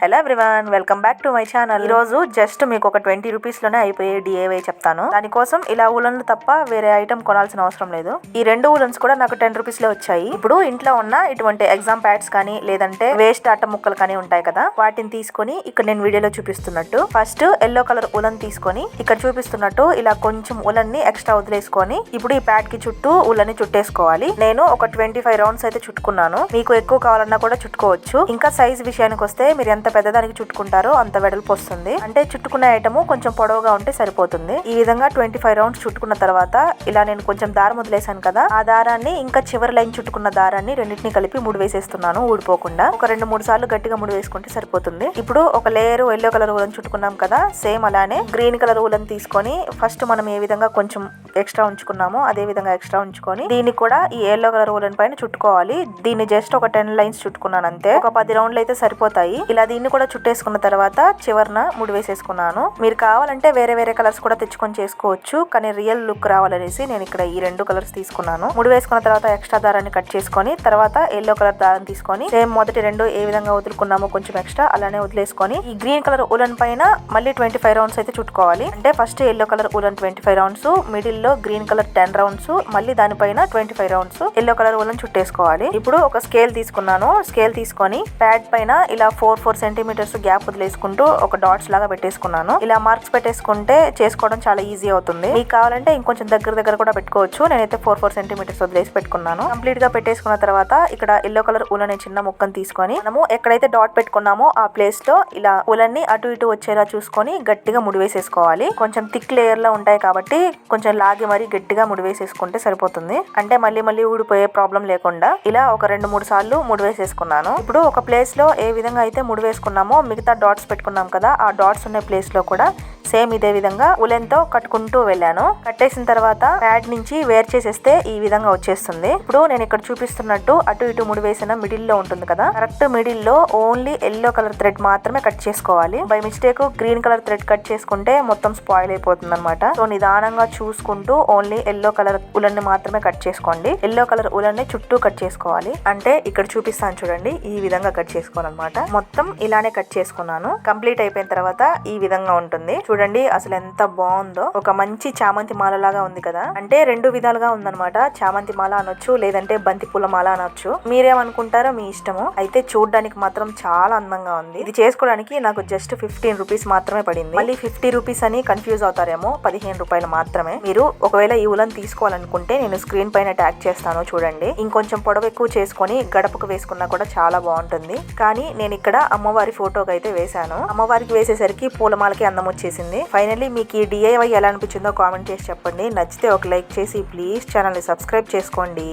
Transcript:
Hello everyone welcome back to my channel. ఈ రోజు just మీకు ఒక ట్వంటీ రూపీస్లోనే అయిపోయే డిఏవై చెప్తాను. దానికోసం ఇలా ఉలన్లు తప్ప వేరే ఐటమ్ కొనాల్సిన అవసరం లేదు. ఈ రెండు ఉలన్స్ కూడా నాకు టెన్ రూపీస్లో వచ్చాయి. ఇప్పుడు ఇంట్లో ఉన్న ఇటువంటి ఎగ్జామ్ ప్యాడ్స్ కానీ లేదంటే వేస్ట్ ఆట ముక్కలు కానీ ఉంటాయి కదా వాటిని తీసుకొని ఇక్కడ నేను వీడియోలో చూపిస్తున్నట్టు. ఫస్ట్ ఎల్లో కలర్ ఉలన్ తీసుకొని ఇక్కడ చూపిస్తున్నట్టు ఇలా కొంచెం ఉలన్ని ఎక్స్ట్రా వదిలేసుకొని ఇప్పుడు ఈ ప్యాడ్కి చుట్టూ ఉలన్ని చుట్టేసుకోవాలి. నేను ఒక ట్వంటీ ఫైవ్ రౌండ్స్ అయితే చుట్టుకున్నాను. మీకు ఎక్కువ కావాలన్నా కూడా చుట్టుకోవచ్చు. ఇంకా సైజ్ విషయానికి వస్తే మీరు ఎంత పెద్దదానికి చుట్టుకుంటారో అంత వెడల్పు వస్తుంది. అంటే చుట్టుకునే ఐటమ్ కొంచెం పొడవుగా ఉంటే సరిపోతుంది. ఈ విధంగా ట్వంటీ ఫైవ్ రౌండ్స్ చుట్టుకున్న తర్వాత ఇలా నేను కొంచెం దారం వదిలేసాను కదా ఆ దారాన్ని ఇంకా చివరి లైన్ చుట్టుకున్న దారాన్ని రెండింటిని కలిపి ముడి వేసేస్తున్నాను ఊడిపోకుండా. ఒక రెండు మూడు సార్లు గట్టిగా ముడి వేసుకుంటే సరిపోతుంది. ఇప్పుడు ఒక లేయర్ ఎల్లో కలర్ ఊలను చుట్టుకున్నాం కదా సేమ్ అలానే గ్రీన్ కలర్ ఊలను తీసుకొని ఫస్ట్ మనం ఏ విధంగా కొంచెం ఎక్స్ట్రా ఉంచుకున్నామో అదే విధంగా ఎక్స్ట్రా ఉంచుకొని దీన్ని కూడా ఈ ఎల్లో కలర్ ఊలన్ పైన చుట్టుకోవాలి. దీన్ని జస్ట్ ఒక టెన్ లైన్స్ చుట్టుకున్నాను అంతే. ఒక పది రౌండ్లు అయితే సరిపోతాయి. ఇలా దీన్ని కూడా చుట్టేసుకున్న తర్వాత చివరిన ముడి వేసేసుకున్నాను. మీరు కావాలంటే వేరే వేరే కలర్స్ కూడా తెచ్చుకొని చేసుకోవచ్చు కానీ రియల్ లుక్ రావాలనేసి నేను ఇక్కడ ఈ రెండు కలర్స్ తీసుకున్నాను. ముడి వేసుకున్న తర్వాత ఎక్స్ట్రా దారాన్ని కట్ చేసుకొని తర్వాత ఎల్లో కలర్ దారం తీసుకొని సేమ్ మొదటి రెండు ఏ విధంగా వదులుకున్నామో కొంచెం ఎక్స్ట్రా అలానే వదిలేసుకొని ఈ గ్రీన్ కలర్ ఉలన్ పైన మళ్ళీ ట్వంటీ ఫైవ్ రౌండ్స్ అయితే చుట్టుకోవాలి. అంటే first yellow colour woollen twenty five rounds మిడిల్లో గ్రీన్ కలర్ టెన్ రౌండ్స్ మళ్ళీ దానిపైన twenty five rounds yellow colour woollen చుట్టేసుకోవాలి. ఇప్పుడు ఒక స్కేల్ తీసుకున్నాను. స్కేల్ తీసుకొని ప్యాడ్ పైన ఇలా ఫోర్ ఫోర్ సెంటీమీటర్స్ గ్యాప్ వదిలేసుకుంటూ ఒక డాట్స్ లాగా పెట్టేసుకున్నాను. ఇలా మార్క్స్ పెట్టేసుకుంటే చేసుకోవడం చాలా ఈజీ అవుతుంది. మీకు కావాలంటే ఇంకొంచెం దగ్గర దగ్గర కూడా పెట్టుకోవచ్చు. నేనైతే ఫోర్ ఫోర్ సెంటీమీటర్స్ వదిలేసి పెట్టుకున్నాను. కంప్లీట్గా పెట్టేసుకున్న తర్వాత ఇక్కడ ఎల్లో కలర్ ఉలనే చిన్న ముక్కను తీసుకొని మనము ఎక్కడైతే డాట్ పెట్టుకున్నామో ఆ ప్లేస్లో ఇలా ఉలన్ని అటు ఇటు వచ్చేలా చూసుకొని గట్టిగా ముడి వేసేసుకోవాలి కొంచెం థిక్ లేయర్లో ఉంటాయి కాబట్టి కొంచెం లాగి మరీ గట్టిగా ముడి వేసేసుకుంటే సరిపోతుంది. అంటే మళ్ళీ మళ్ళీ ఊడిపోయే ప్రాబ్లం లేకుండా ఇలా ఒక రెండు మూడు సార్లు ముడి వేసేసుకున్నాను ఇప్పుడు ఒక ప్లేస్లో ఏ విధంగా అయితే ముడి చేసుకున్నామో మిగతా డాట్స్ పెట్టుకున్నాం కదా ఆ డాట్స్ ఉన్న ప్లేస్లో కూడా సేమ్ ఇదే విధంగా ఉలెన్తో కట్టుకుంటూ వెళ్ళాను. కట్టేసిన తర్వాత ప్యాడ్ నుంచి వేర్ చేసేస్తే ఈ విధంగా వచ్చేస్తుంది. ఇప్పుడు నేను ఇక్కడ చూపిస్తున్నట్టు అటు ఇటు ముడి వేసిన మిడిల్లో ఉంటుంది కదా కరెక్ట్ మిడిల్లో ఓన్లీ ఎల్లో కలర్ థ్రెడ్ మాత్రమే కట్ చేసుకోవాలి. By mistake green colour thread cut చేసుకుంటే మొత్తం స్పాయిల్ అయిపోతుంది అనమాట సో నిదానంగా చూసుకుంటూ ఓన్లీ ఎల్లో కలర్ ఉలన్ని మాత్రమే కట్ చేసుకోండి. ఎల్లో కలర్ ఉలన్ని చుట్టూ కట్ చేసుకోవాలి. అంటే ఇక్కడ చూపిస్తాను చూడండి ఈ విధంగా కట్ చేసుకోవాలన్నమాట. మొత్తం ఇలానే కట్ చేసుకున్నాను. కంప్లీట్ అయిపోయిన తర్వాత ఈ విధంగా ఉంటుంది. చూడండి అసలు ఎంత బాగుందో. ఒక మంచి చామంతి మాల లాగా ఉంది కదా. అంటే రెండు విధాలుగా ఉందన్నమాట. చామంతి మాల అనొచ్చు లేదంటే బంతి పూల మాల అనొచ్చు. మీరేమనుకుంటారో మీ ఇష్టము. అయితే చూడడానికి మాత్రం చాలా అందంగా ఉంది. ఇది చేసుకోవడానికి నాకు జస్ట్ ఫిఫ్టీన్ రూపీస్ మాత్రమే పడింది. మళ్ళీ ఫిఫ్టీ రూపీస్ అని కన్ఫ్యూజ్ అవుతారేమో. పదిహేను రూపాయలు మాత్రమే. మీరు ఒకవేళ ఈ ఉలన్ తీసుకోవాలనుకుంటే నేను స్క్రీన్ పైన ట్యాగ్ చేస్తాను చూడండి. ఇంకొంచెం పొడవు ఎక్కువ చేసుకొని గడపకు వేసుకున్నా కూడా చాలా బాగుంటుంది. కానీ నేను ఇక్కడ అమ్మవారి అమ్మవారి ఫోటోకి అయితే వేశాను. అమ్మవారికి వేసేసరికి పూలమాలకి అందం వచ్చేసింది. ఫైనల్లీ మీకు ఈ డిఐవై ఎలా అనిపించిందో కామెంట్ చేసి చెప్పండి. నచ్చితే ఒక లైక్ చేసి ప్లీజ్ ఛానల్ని సబ్స్క్రైబ్ చేసుకోండి.